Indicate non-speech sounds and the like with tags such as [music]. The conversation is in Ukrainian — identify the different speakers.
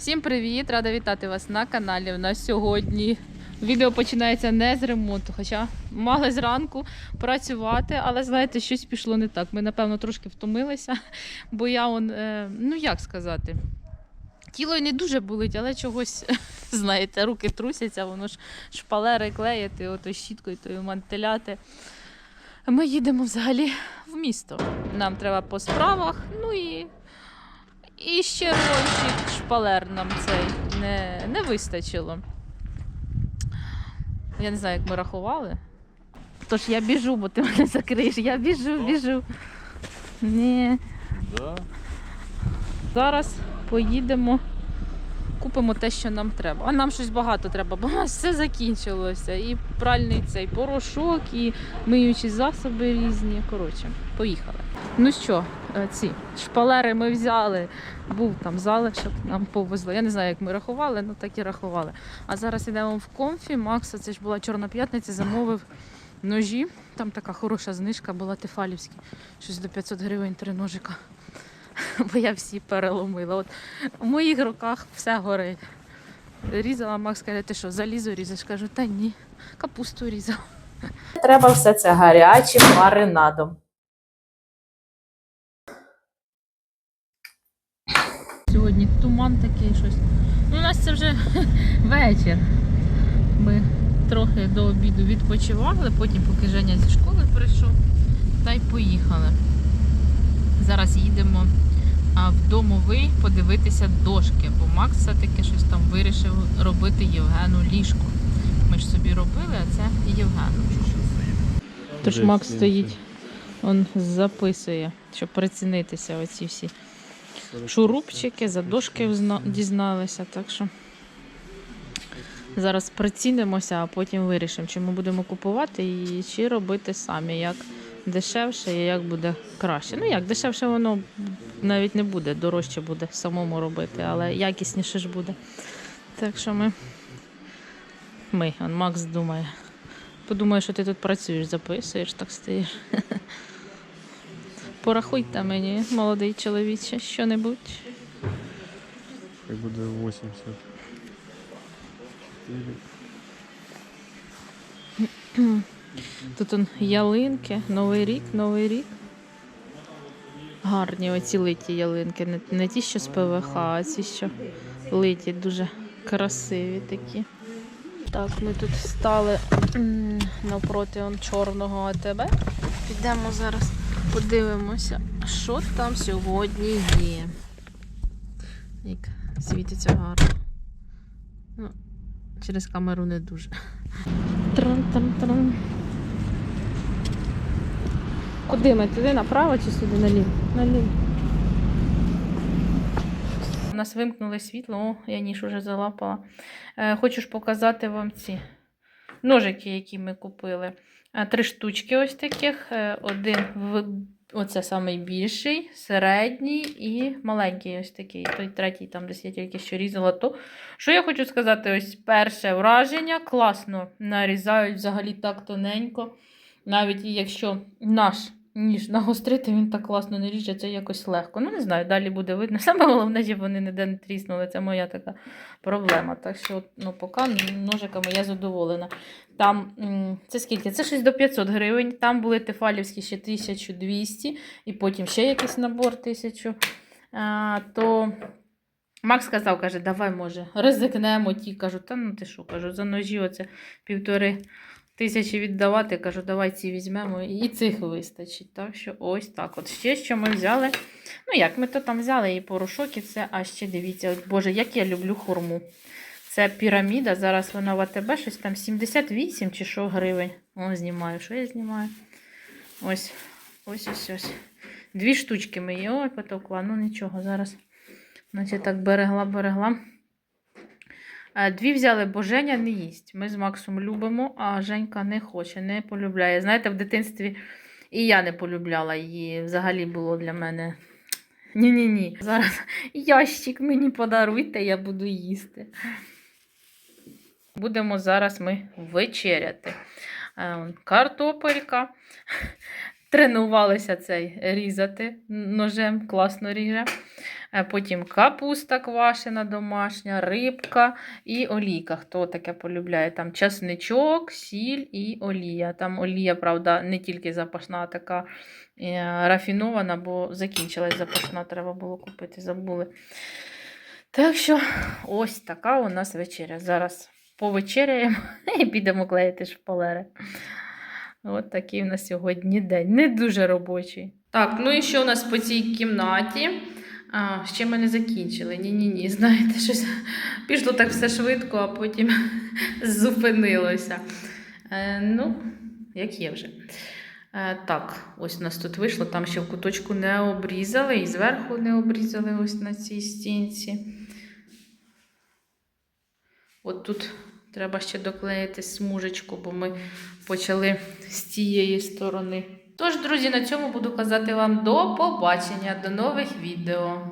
Speaker 1: Всім привіт! Рада вітати вас на каналі. У нас сьогодні відео починається не з ремонту, хоча мали зранку працювати, але знаєте, щось пішло не так. Ми, напевно, трошки втомилися, бо я он, е, ну як сказати, тіло й не дуже болить, але чогось, [laughs] знаєте, руки трусяться, воно ж шпалери клеїти, ото щіткою тою мантиляти. Ми їдемо взагалі в місто. Нам треба по справах, ну і і ще рольчик шпалер нам цей не, не вистачило. Я не знаю, як ми рахували. Тож я біжу, бо ти мене закриєш. Я біжу, біжу. Ні.
Speaker 2: Да?
Speaker 1: Зараз поїдемо, купимо те, що нам треба. А нам щось багато треба, бо у нас все закінчилося. І пральний цей порошок, і миючі засоби різні. Коротше, поїхали. Ну що, е, ці шпалери ми взяли. Був там залишок, нам повезло. Я не знаю, як ми рахували, але так і рахували. А зараз йдемо в комфі. Макса, це ж була Чорна п'ятниця, замовив ножі. Там така хороша знижка була тефалівські. Щось до 500 гривень три ножика. [laughs] Бо я всі переломила. От в моїх руках все горить. Різала, Макс каже, ти що, залізо різаш? Кажу, та ні, капусту різав.
Speaker 3: Треба все це гарячим маринадом.
Speaker 1: Сьогодні такий щось. Ну, у нас це вже [laughs] вечір. Ми трохи до обіду відпочивали, потім, поки Женя зі школи прийшов, та й поїхали. Зараз їдемо в домовий подивитися дошки, бо Макс все-таки щось там вирішив робити Євгену ліжко. Ми ж собі робили, а це Євгену. Тож Макс стоїть, он записує, щоб прицінитися оці всі шурупчики, задошки дізналися. Так що зараз прицінимося, а потім вирішимо, чи ми будемо купувати і чи робити самі, як дешевше і як буде краще. Ну як дешевше воно навіть не буде, дорожче буде самому робити, але якісніше ж буде. Так що ми, ми, он Макс думає. Подумає, що ти тут працюєш, записуєш, так стоїш. [laughs] Порахуйте мені, молодий чоловіче, що-небудь.
Speaker 2: Хай буде 80.
Speaker 1: Тут он ялинки, Новий рік, Новий рік. Гарні оці литі ялинки. Не, не ті, що з ПВХ, а ці, що литі, дуже красиві такі. Так, ми тут стали навпроти он, чорного АТБ. Підемо зараз, подивимося, що там сьогодні є. Як світиться гарно. Ну, через камеру не дуже. Тран-тран-тран. Куди ми? Туди направо чи сюди наліво? Наліво. У нас вимкнули світло, о, я ніж уже залапала. Е, хочу ж показати вам ці ножики, які ми купили. Е, Три штучки ось таких. Е, Один в оце самий більший, середній і маленький ось такий. Той третій, там десь я тільки що різала. То що я хочу сказати, ось перше враження. Класно нарізають взагалі так тоненько. Навіть якщо наш ніж нагострити, він так класно не ріже, це якось легко. Ну, не знаю, далі буде видно. [laughs] Саме головне, щоб вони ніде не тріснули. Це моя така проблема. Так що, ну, поки ножиками я задоволена. Там це скільки? Це щось до 500 гривень. Там були тефалівські ще 1200, і потім ще якийсь набор 1000. А, то Макс сказав, каже, давай, може, ризикнемо ті. Кажу, та ну ти що, кажу, за ножі оце півтори тисячі віддавати. Кажу, давай ці візьмемо, і цих вистачить. Так що ось так. От ще що ми взяли. Ну як, ми то там взяли і порошок, і все, а ще дивіться, от, Боже, як я люблю хурму. Це піраміда, зараз вона в АТБ, щось там 78 чи що гривень. О, знімаю. Що я знімаю? Ось, ось, ось, ось. Дві штучки ми її. Ой, потовкла. Ну нічого, зараз. Значить, так берегла, берегла. Е, Дві взяли, бо Женя не їсть. Ми з Максом любимо, а Женька не хоче, не полюбляє. Знаєте, в дитинстві і я не полюбляла її. Взагалі було для мене. Ні-ні-ні. Зараз ящик мені подаруйте, я буду їсти. Будемо зараз ми вечеряти. Е, Картопелька. Тренувалися цей різати ножем, класно ріже. Е, Потім капуста квашена домашня, рибка і олійка. Хто таке полюбляє? Там часничок, сіль і олія. Там олія, правда, не тільки запашна, а така е, рафінована, бо закінчилась запашна, треба було купити, забули. Так що ось така у нас вечеря. Зараз повечеряємо [laughs] і підемо клеїти шпалери. От такий у нас сьогодні день. Не дуже робочий. Так, ну і що у нас по цій кімнаті? А, ще ми не закінчили. Ні-ні-ні, [laughs] знаєте, щось пішло так все швидко, а потім [laughs] зупинилося. Е, ну, як є вже. Е, так, ось у нас тут вийшло, там ще в куточку не обрізали, і зверху не обрізали ось на цій стінці. От тут треба ще доклеїти смужечку, бо ми почали з цієї сторони. Тож, друзі, на цьому буду казати вам до побачення, до нових відео.